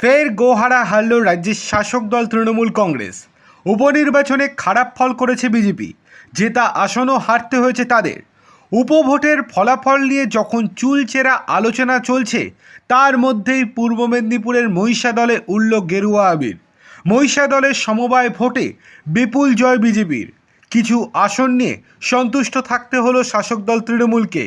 ফের গোহারা হারল রাজ্যের শাসক দল তৃণমূল কংগ্রেস। উপনির্বাচনে খারাপ ফল করেছে বিজেপি, জেতা আসনও হারতে হয়েছে তাদের। উপভোটের ফলাফল নিয়ে যখন চুলচেরা আলোচনা চলছে, তার মধ্যেই পূর্ব মেদিনীপুরের মহিষা দলে উঠল গেরুয়া আবির। মহিষা দলের সমবায় ভোটে বিপুল জয় বিজেপির। কিছু আসন নিয়ে সন্তুষ্ট থাকতে হলো শাসক দল তৃণমূলকে।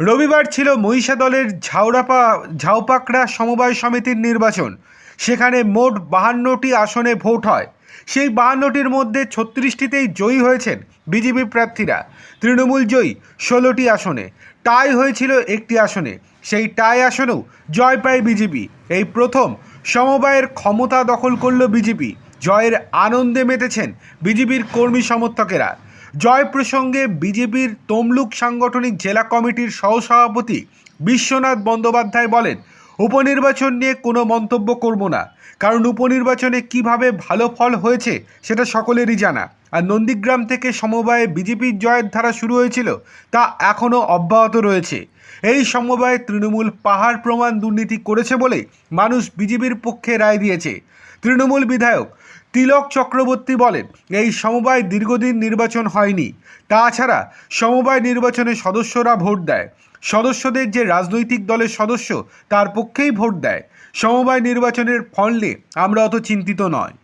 রবিবার ছিল মহিষা দলের ঝাউরাপা, ঝাউপাকড়া সমবায় সমিতির নির্বাচন। সেখানে মোট বাহান্নটি আসনে ভোট হয়। সেই বাহান্নটির মধ্যে ছত্রিশটিতেই জয়ী হয়েছেন বিজেপি প্রার্থীরা। তৃণমূল জয়ী, ষোলোটি আসনে। টাই হয়েছিল একটি আসনে। সেই টাই আসনেও জয় পায় বিজেপি। এই প্রথম সমবায়ের ক্ষমতা দখল করল বিজেপি। জয়ের আনন্দে মেতেছেন বিজেপির কর্মী সমর্থকেরা। জয় প্রসঙ্গে বিজেপির তমলুক সাংগঠনিক জেলা কমিটির সহসভাপতি বিশ্বনাথ বন্দ্যোপাধ্যায় বলেন, উপনির্বাচন নিয়ে কোনো মন্তব্য করব না। কারণ উপনির্বাচনে কীভাবে ভালো ফল হয়েছে, সেটা সকলেরই জানা। আর নন্দীগ্রাম থেকে সমবায়ে বিজেপির জয়ের ধারা শুরু হয়েছিল, তা এখনও অব্যাহত রয়েছে। এই সমবায়ে তৃণমূল পাহাড় প্রমাণ দুর্নীতি করেছে বলে মানুষ বিজেপির পক্ষে রায় দিয়েছে। তৃণমূল বিধায়ক তিলক চক্রবর্তী বলেন, এই সমবায় দীর্ঘদিন নির্বাচন হয়নি। তাছাড়া সমবায় নির্বাচনে সদস্যরা ভোট দেয়। সদস্যদের যে রাজনৈতিক দলের সদস্য, তার পক্ষেই ভোট দেয়। সমবায় নির্বাচনের ফল আমরা অত চিন্তিত নয়।